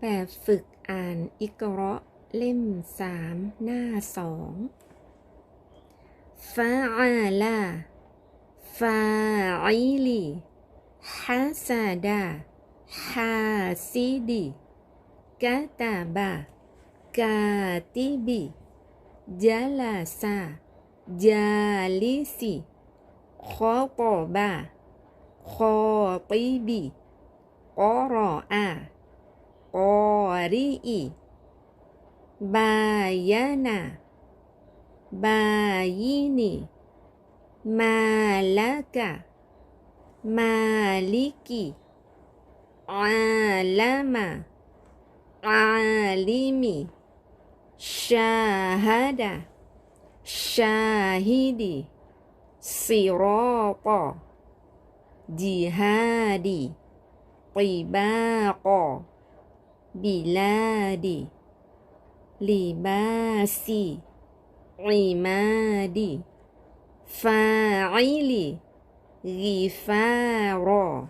แบบฝึกอ่านอิกราะเล่มสามหน้าสองฟาอาลาฟาอิลีฮัสดาฮัซิดีกาตาบากาติบีจาลาซาจาลิซีขอตบาขอติบีกอรออา qari'i bayana. Bayini. Malaka. Maliki. Alama. Alimi. Syahada. Syahidi. Sirata. Jihadi. Tibaqa biladi. Libasi. Imadi. Fa'ili. Ghifara